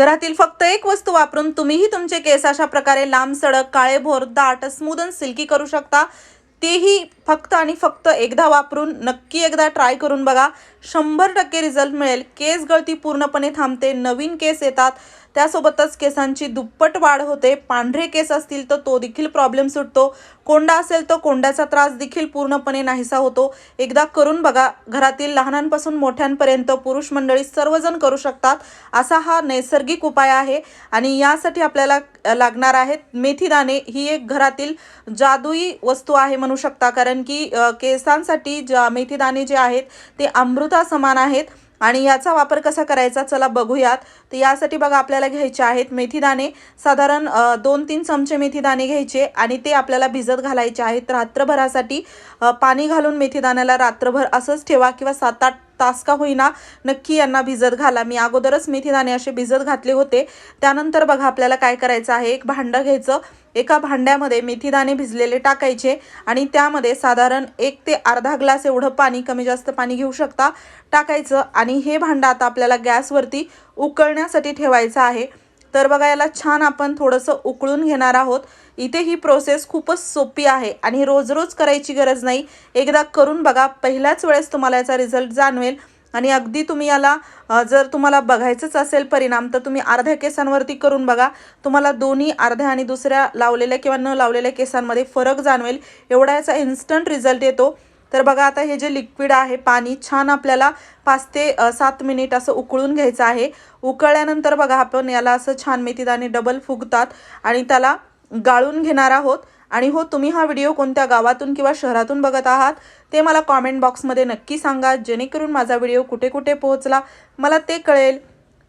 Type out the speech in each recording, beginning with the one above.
घरातील फक्त एक वस्तू वापरून तुम्हीही तुमचे केस अशा प्रकारे लांब सडक काळेभोर दाट स्मूद अँड सिल्की करू शकता. तेही फक्त आणि फक्त एकदा वापरून नक्की एकदा ट्राय करून बघा. शंभर टक्के रिझल्ट मिळेल. केस गळती पूर्णपणे थांबते. नवीन केस येतात. त्यासोबतच केसांची दुप्पट वाढ होते. पांढरे केस असतील तर तो देखील प्रॉब्लेम सुटतो. कोंडा असेल तर कोंड्याचा त्रास देखील पूर्णपणे नाहीसा होतो. एकदा करून बघा घरातील लहानांपासून मोठ्यांपर्यंत पुरुष मंडळी सर्वजण करू शकतात असा हा नैसर्गिक उपाय आहे. आणि यासाठी आपल्याला लागणार आहेत मेथीदाणे ही एक घरातील जादुई वस्तू आहे म्हणू शकता. कारण की केसांसाठी ज्या मेथीदाणे जे आहेत ते अमृता समान आहेत. आणि याचा वापर कसा करायचा? चला बघूयात. तर यासाठी बघा आपल्याला घ्यायचे आहेत मेथीदाणे. साधारण दोन तीन चमचे मेथीदाणे घ्यायचे आणि ते आपल्याला भिजत घालायचे आहेत रात्रभरासाठी. पाणी घालून मेथीदाण्याला रात्रभर असंच ठेवा किंवा सात आठ तास का होईना नक्की यांना भिजत घाला. मी अगोदरच मेथीदाणे असे भिजत घातले होते. त्यानंतर बघा आपल्याला काय करायचं आहे? एक भांडं घ्यायचं. एका भांड्यामध्ये मेथीदाणे भिजलेले टाकायचे आणि त्यामध्ये साधारण एक ते अर्धा ग्लास एवढं पाणी कमी जास्त पाणी घेऊ शकता टाकायचं आणि हे भांडं आता आपल्याला गॅसवरती उकळण्यासाठी ठेवायचं आहे. तर बघा याला छान आपण थोडंसं उकळून घेणार आहोत. इथे ही प्रोसेस खूपच सोपी आहे आणि रोज रोज करायची गरज नाही. एकदा करून बघा पहिल्याच वेळेस तुम्हाला याचा रिझल्ट जाणवेल. आणि अगदी तुम्ही याला जर तुम्हाला बघायचंच असेल परिणाम तर तुम्ही अर्ध्या केसांवरती करून बघा. तुम्हाला दोन्ही अर्ध्या आणि दुसऱ्या लावलेल्या किंवा न लावलेल्या केसांमध्ये फरक जाणवेल. एवढा याचा इन्स्टंट रिझल्ट येतो. तर बघा आता हे जे लिक्विड आहे पाणी छान आपल्याला पाच ते सात मिनिट असं उकळून घ्यायचं आहे. उकळल्यानंतर बघा आपण याला असं छान मेथीदाणे डबल फुगतात आणि त्याला गाळून घेणार आहोत. आणि हो तुम्ही हा व्हिडिओ कोणत्या गावातून किंवा शहरातून बघत आहात ते मला कॉमेंट बॉक्समध्ये नक्की सांगा जेणेकरून माझा व्हिडिओ कुठे कुठे पोहोचला मला ते कळेल.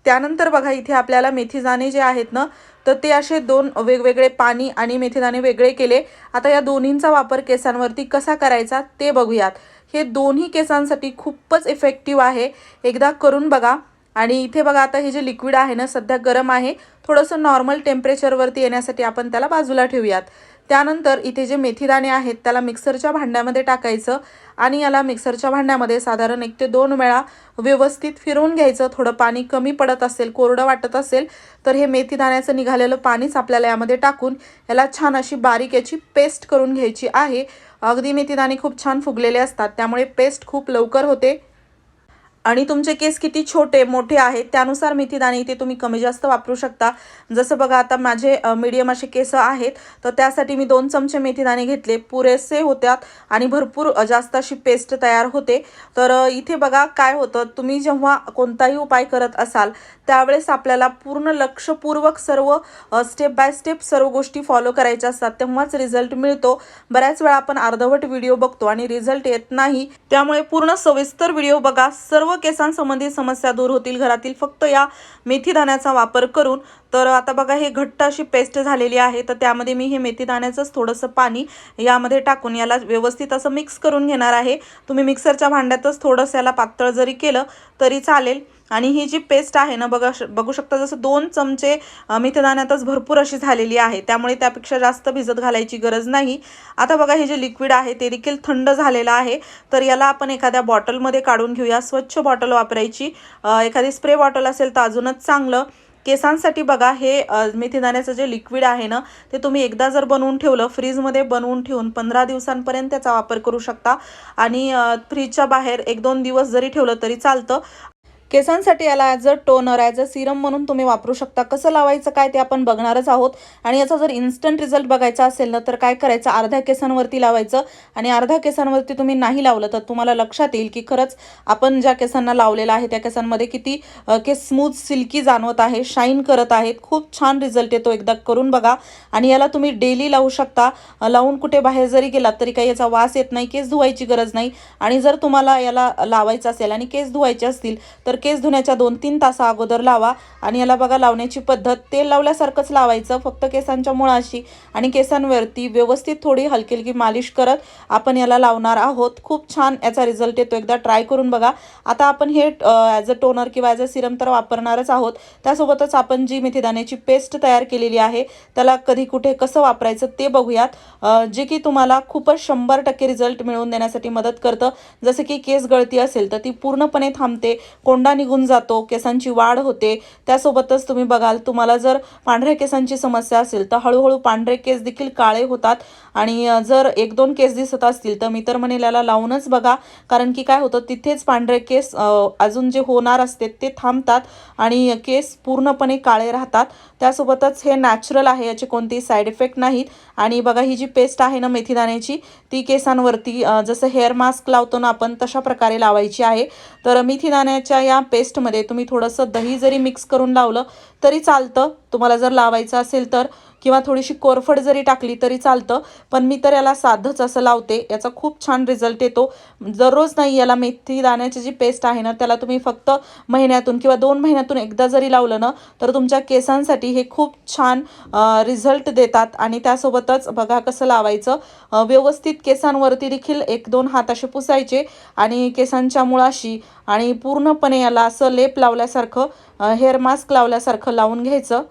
त्यानंतर बघा इथे आपल्याला मेथीदाणे जे आहेत ना तर ते असे दोन वेगवेगळे पाणी आणि मेथीदाणे वेगळे केले. आता या दोन्हींचा वापर केसांवरती कसा करायचा ते बघूयात. हे दोन्ही केसांसाठी खूपच इफेक्टिव्ह आहे. एकदा करून बघा. आणि इथे बघा आता हे जे लिक्विड आहे ना सध्या गरम आहे. थोडंसं नॉर्मल टेम्परेचरवरती येण्यासाठी आपण त्याला बाजूला ठेवूयात. त्यानंतर इथे जे मेथीदाणे आहेत त्याला मिक्सरच्या भांड्यामध्ये टाकायचं आणि याला मिक्सरच्या भांड्यामध्ये साधारण एक ते दोन वेळा व्यवस्थित फिरवून घ्यायचं. थोडं पाणी कमी पडत असेल कोरडं वाटत असेल तर हे मेथीदाण्याचं निघालेलं पाणीच आपल्याला यामध्ये टाकून याला छान अशी बारीक याची पेस्ट करून घ्यायची आहे. अगदी मेथीदाणे खूप छान फुगलेले असतात त्यामुळे पेस्ट खूप लवकर होते. आणि तुमचे केस किती छोटे मोठे आहेत त्यानुसार मेथीदाणे इथे तुम्ही कमी जास्त वापरू शकता. जसं बघा आता माझे मीडियम असे केस आहेत तर त्यासाठी मी दोन चमचे मेथीदाणे घेतले. पुरेसे होत्यात आणि भरपूर जास्त अशी पेस्ट तयार होते. तर इथे बघा काय होतं तुम्ही जेव्हा कोणताही उपाय करत असाल त्यावेळेस आपल्याला पूर्ण लक्षपूर्वक सर्व स्टेप बाय स्टेप सर्व गोष्टी फॉलो करायच्या असतात. तेव्हाच रिझल्ट मिळतो. बऱ्याच वेळा आपण अर्धवट व्हिडिओ बघतो आणि रिझल्ट येत नाही. त्यामुळे पूर्ण सविस्तर व्हिडिओ बघा. सर्व केसांसंबंधित समस्या दूर होतील घरातील फक्त या मेथी दाण्याचा वापर करून. तर आता बघा हे घट्ट अशी पेस्ट झालेली आहे तर त्यामध्ये मी हे मेथी दाण्याचंच थोडंसं पाणी यामध्ये टाकून याला व्यवस्थित असं मिक्स करून घेणार आहे. तुम्ही मिक्सरच्या भांड्यातच थोडंसं याला पातळ जरी केलं तरी चालेल. आणि ही जी पेस्ट आहे ना बघा बघू शकता जसं दोन चमचे मिथदाण्यातच भरपूर अशी झालेली आहे. त्यामुळे त्यापेक्षा जास्त भिजत घालायची गरज नाही. आता बघा हे जे लिक्विड आहे ते देखील थंड झालेलं आहे. तर याला आपण एखाद्या बॉटलमध्ये काढून घेऊया. स्वच्छ बॉटल वापरायची. एखादी स्प्रे बॉटल असेल तर अजूनच चांगलं. केसांसाठी बघा हे मेथीदाण्याचं जे लिक्विड आहे ना ते तुम्ही एकदा जर बनवून ठेवलं फ्रीजमध्ये बनवून ठेवून पंधरा दिवसांपर्यंत त्याचा वापर करू शकता. आणि फ्रीजच्या बाहेर एक दोन दिवस जरी ठेवलं तरी चालतं. केसांसाठी याला as a toner as a serum म्हणून तुम्ही वापरू शकता. कसं लावायचं काय ते आपण बघणारच आहोत. आणि याचा जर इन्स्टंट रिझल्ट बघायचा असेल ना तर काय करायचं? अर्ध्या केसांवरती लावायचं. आणि अर्ध्या केसांवरती तुम्ही नाही लावलं तर तुम्हाला लक्षात येईल की खरंच आपण ज्या केसांना लावलेलं आहे त्या केसांमध्ये किती केस स्मूथ सिल्की जाणवत आहे शाईन करत आहेत. खूप छान रिझल्ट येतो एकदा करून बघा. आणि याला तुम्ही डेली लावू शकता. लावून कुठे बाहेर जरी गेलात तरी काही याचा वास येत नाही केस धुवायची गरज नाही. आणि जर तुम्हाला याला लावायचं असेल आणि केस धुवायचे असतील तर केस धुण्याच्या दोन तीन तासा अगोदर लावा आणि याला बघा लावण्याची पद्धत तेल लावल्यासारखंच लावायचं फक्त केसांच्या मुळाशी आणि केसांवरती व्यवस्थित थोडी हलकी हलकी मालिश करत आपण याला लावणार आहोत. खूप छान याचा रिझल्ट येतो. एकदा ट्राय करून बघा. आता आपण हे ॲज अ टोनर किंवा ॲज अ सिरम तर वापरणारच आहोत. त्यासोबतच आपण जी मेथीदाण्याची पेस्ट तयार केलेली आहे त्याला कधी कुठे कसं वापरायचं ते बघूयात. जे की तुम्हाला खूपच शंभर टक्के रिझल्ट मिळवून देण्यासाठी मदत करतं. जसं की केस गळती असेल तर ती पूर्णपणे थांबते. कोंडा कोंडा निघून जातो केसांची वाढ होते. त्यासोबतच तुम्ही बघाल तुम्हाला जर पांढऱ्या केसांची समस्या असेल तर हळूहळू पांढरे केस देखील काळे होतात. आणि जर एक दोन केस दिसत असतील तर मी तर म्हणेल याला लावूनच बघा. कारण की काय होतं तिथेच पांढरे केस अजून जे होणार असते ते थांबतात. आणि केस पूर्णपणे काळे राहतात. त्यासोबतच हे नॅचरल आहे याचे कोणतेही साईड इफेक्ट नाहीत. आणि बघा ही जी पेस्ट आहे ना मेथीदाण्याची ती केसांवरती जसं हेअर मास्क लावतो ना आपण तशा प्रकारे लावायची आहे. तर मेथीदाण्याच्या या पेस्टमध्ये तुम्ही थोडंसं दही जरी मिक्स करून लावलं तरी चालतं. तुम्हाला जर लावायचं असेल तर किंवा थोडीशी कोरफड जरी टाकली तरी चालतं पण मी तर याला साधंच असं लावते. याचा खूप छान रिझल्ट येतो. दररोज नाही याला मेथी दाण्याची जी पेस्ट आहे ना त्याला तुम्ही फक्त महिन्यातून किंवा दोन महिन्यातून एकदा जरी लावलं ना तर तुमच्या केसांसाठी हे खूप छान रिझल्ट देतात. आणि त्यासोबतच बघा कसं लावायचं. व्यवस्थित केसांवरती देखील एक दोन हात असे पुसायचे आणि केसांच्या मुळाशी आणि पूर्णपणे याला असं लेप लावल्यासारखं हेअर मास्क लावल्यासारखं लावून घ्यायचं.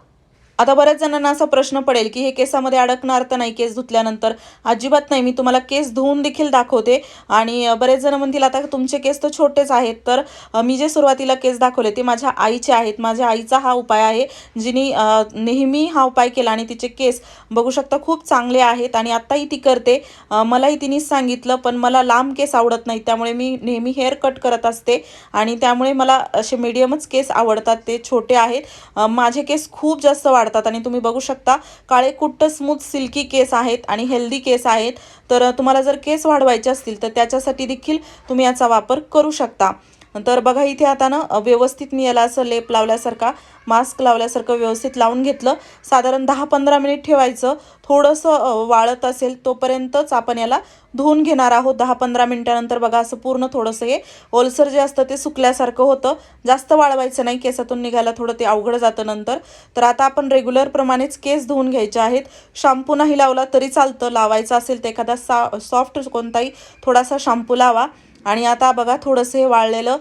आता बऱ्याच जणांना असा प्रश्न पडेल की हे केसामध्ये अडकणार तर नाही केस धुतल्यानंतर. अजिबात नाही मी तुम्हाला केस धुवून देखील दाखवते. आणि बरेच जण म्हणतील आता तुमचे केस तर छोटेच आहेत. तर मी जे सुरुवातीला केस दाखवले ते माझ्या आईचे आहेत. माझ्या आईचा हा उपाय आहे जिने नेहमी हा उपाय केला आणि तिचे केस बघू शकता खूप चांगले आहेत आणि आत्ताही ती करते. मलाही तिनेच सांगितलं पण मला लांब केस आवडत नाही त्यामुळे मी नेहमी हेअर कट करत असते. आणि त्यामुळे मला असे मीडियमच केस आवडतात ते छोटे आहेत. माझे केस खूप जास्त वाढतात. आणि तुम्ही बघू शकता काळे कुट्ट स्मूथ सिल्की केस आहेत आणि हेल्दी केस आहेत. तर तुम्हाला जर केस वाढवायचे असतील तर त्याच्यासाठी देखील तुम्ही याचा वापर करू शकता. तर बघा इथे आता ना व्यवस्थित मी याला असं लेप लावल्यासारखा मास्क लावल्यासारखं व्यवस्थित लावून घेतलं. साधारण दहा पंधरा मिनिट ठेवायचं. थोडंसं वाळत असेल तोपर्यंतच आपण याला धुवून घेणार आहोत. दहा पंधरा मिनिटानंतर बघा असं पूर्ण थोडंसं हे ओलसर जे असतं ते सुकल्यासारखं होतं. जास्त वाळवायचं नाही केसातून निघायला थोडं ते अवघड जातं नंतर. तर आता आपण रेग्युलर प्रमाणेच केस धुवून घ्यायचे आहेत. शॅम्पू नाही लावला तरी चालतं. लावायचं असेल तर एखादा सा सॉफ्ट कोणताही थोडासा शॅम्पू लावा. आणि आता बघा थोडंसं हे वाळलेलं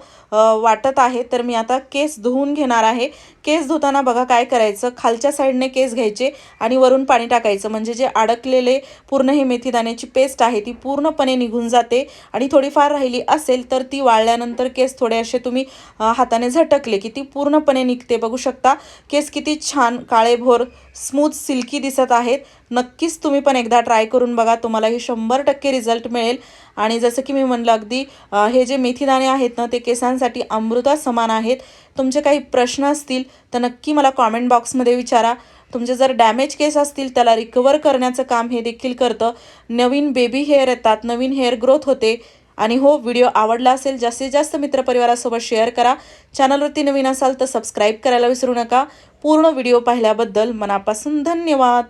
वाटत आहे तर मी आता केस धुवून घेणार आहे. केस धुताना बघा काय करायचं? खालच्या साईडने केस घ्यायचे आणि वरून पाणी टाकायचं. म्हणजे जे अडकलेले पूर्ण हे मेथीदाण्याची पेस्ट आहे ती पूर्णपणे निघून जाते आणि थोडीफार राहिली असेल तर ती वाळल्यानंतर केस थोडे असे तुम्ही हाताने झटकले की ती पूर्णपणे निघते. बघू शकता केस किती छान काळेभोर स्मूथ सिल्की दिसत आहेत. नक्कीच तुम्ही पण एकदा ट्राय करून बघा. तुम्हाला हे शंभर टक्के रिझल्ट मिळेल. आणि जसं की मी म्हणलं अगदी हे जे मेथीदाणे आहेत ना ते केसांसाठी अमृता समान आहेत. तुमचे काही प्रश्न असतील तर नक्की मला कॉमेंट बॉक्समध्ये विचारा. तुमचे जर डॅमेज केस असतील त्याला रिकवर करण्याचं काम हे देखील करतं. नवीन बेबी हेअर येतात नवीन हेअर ग्रोथ होते. आणि हो व्हिडिओ आवडला असेल जास्तीत जास्त मित्रपरिवारासोबत शेअर करा. चॅनलवरती नवीन असाल तर सबस्क्राईब करायला विसरू नका. पूर्ण व्हिडिओ पाहिल्याबद्दल मनापासून धन्यवाद.